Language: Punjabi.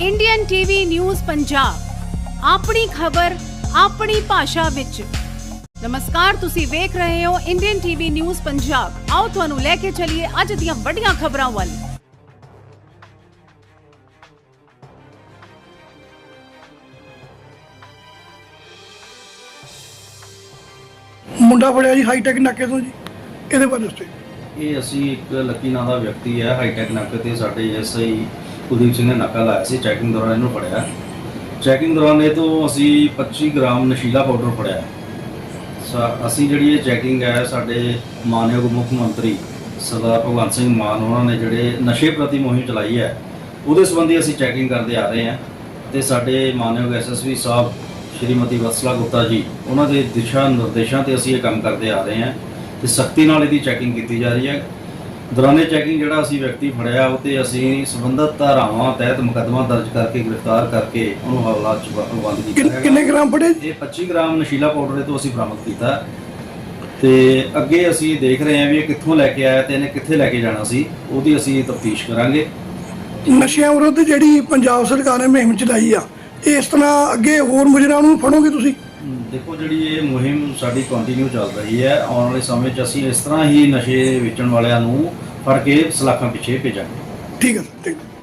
ਇੰਡੀਅਨ ਟੀਵੀ ਨਿਊਜ਼ ਪੰਜਾਬ ਆਪਣੀ ਖਬਰ ਆਪਣੀ ਭਾਸ਼ਾ ਵਿੱਚ। ਨਮਸਕਾਰ ਤੁਸੀਂ ਵੇਖ ਰਹੇ ਹੋ ਇੰਡੀਅਨ ਟੀਵੀ ਨਿਊਜ਼ ਪੰਜਾਬ ਆਓ ਤੁਹਾਨੂੰ ਲੈ ਕੇ ਚੱਲੀਏ ਅੱਜ ਦੀਆਂ ਵੱਡੀਆਂ ਖਬਰਾਂ ਵੱਲ। ਮੁੰਡਾ ਫੜਿਆ ਜੀ ਹਾਈਟੈਕ ਨਾਕੇ ਤੋਂ ਜੀ। ਇਹਦੇ ਬਾਰੇ ਦੱਸੋ। ਇਹ ਅਸੀਂ ਇੱਕ ਲੱਕੀ ਨਾਂ ਦਾ ਵਿਅਕਤੀ ਹੈ ਹਾਈਟੈਕ ਨਾਕੇ ਤੇ ਸਾਡੇ ਐਸਆਈ ਕੁਲਦੀਪ ਸਿੰਘ ਨੇ, ਨਾਕਾ ਲਾਇਆ ਸੀ ਚੈਕਿੰਗ ਦੌਰਾਨ ਇਹਨੂੰ ਫੜਿਆ। ਚੈਕਿੰਗ ਦੌਰਾਨ ਇਹ ਤੋਂ ਅਸੀਂ 25 ਗ੍ਰਾਮ ਨਸ਼ੀਲਾ ਪਾਊਡਰ ਫੜਿਆ। ਸਾ- ਅਸੀਂ ਜਿਹੜੀ ਇਹ ਚੈਕਿੰਗ ਹੈ, ਸਾਡੇ ਮਾਨਯੋਗ ਮੁੱਖ ਮੰਤਰੀ ਸਰਦਾਰ ਭਗਵੰਤ ਸਿੰਘ ਮਾਨ, ਉਹਨਾਂ ਨੇ ਜਿਹੜੇ ਨਸ਼ੇ ਪ੍ਰਤੀ ਮੁਹਿੰਮ ਚਲਾਈ ਹੈ, ਉਹਦੇ ਸੰਬੰਧੀ ਅਸੀਂ ਚੈਕਿੰਗ ਕਰਦੇ ਆ ਰਹੇ ਹਾਂ। ਤੇ ਸਾਡੇ ਮਾਨਯੋਗ ਐਸਐਸਪੀ ਸਾਹਿਬ, ਸ਼੍ਰੀਮਤੀ ਵਸਲਾ ਗੁਪਤਾ ਜੀ, ਉਹਨਾਂ ਦੇ ਦਿਸ਼ਾ ਨਿਰਦੇਸ਼ਾਂ ਤੇ ਅਸੀਂ ਇਹ ਕੰਮ ਕਰਦੇ ਆ ਰਹੇ ਹਾਂ। ਤੇ ਸਖਤੀ ਨਾਲ ਇਹਦੀ ਚੈਕਿੰਗ ਕੀਤੀ ਜਾ ਰਹੀ ਹੈ। ਦੌਰਾਨੇ ਚੈਕਿੰਗ ਜਿਹੜਾ ਅਸੀਂ ਵਿਅਕਤੀ ਫੜਿਆ ਉਹ ਤੇ ਅਸੀਂ ਸੰਬੰਧਤ ਧਾਰਾਵਾਂ ਤਹਿਤ ਮੁਕੱਦਮਾ ਦਰਜ ਕਰਕੇ ਗ੍ਰਿਫਤਾਰ ਕਰਕੇ ਉਹਨੂੰ ਹਵਾਲਾ ਚ ਬੰਦ ਕੀਤਾ ਕਿੰਨ- ਗ੍ਰਾਮ ਫੜੇ? ਇਹ 25 ਗ੍ਰਾਮ ਨਸ਼ੀਲਾ ਪਾਊਡਰ ਤੋਂ ਅਸੀਂ ਬਰਾਮਦ ਕੀਤਾ। ਤੇ ਅੱਗੇ ਅਸੀਂ ਦੇਖ ਰਹੇ ਹਾਂ ਵੀ ਇਹ ਕਿੱਥੋਂ ਲੈ ਕੇ ਆਇਆ ਤੇ ਇਹਨੇ ਕਿੱਥੇ ਲੈ ਕੇ ਜਾਣਾ ਸੀ ਉਹਦੀ ਅਸੀਂ ਤਫਤੀਸ਼ ਕਰਾਂਗੇ। ਨਸ਼ਿਆਂ ਵਿਰੁੱਧ ਜਿਹੜੀ ਪੰਜਾਬ ਸਰਕਾਰ ਨੇ ਮੁਹਿੰਮ ਚਲਾਈ ਆ ਇਸ ਤਰ੍ਹਾਂ ਅੱਗੇ ਹੋਰ ਮੁਜਰਮਾਂ ਨੂੰ ਫੜੋਗੇ ਤੁਸੀਂ? ਦੇਖੋ ਜਿਹੜੀ ਇਹ ਮੁਹਿੰਮ ਸਾਡੀ ਕੰਟੀਨਿਊ ਚੱਲ ਰਹੀ ਹੈ ਆਉਣ ਵਾਲੇ ਸਮੇਂ 'ਚ ਅਸੀਂ ਇਸ ਤਰ੍ਹਾਂ ਹੀ ਨਸ਼ੇ ਵੇਚਣ ਵਾਲਿਆਂ ਨੂੰ ਫੜ ਕੇ ਸਲਾਖਾਂ ਪਿੱਛੇ ਭੇਜਾਂਗੇ। ਠੀਕ ਹੈ ਸਰ, ਠੀਕ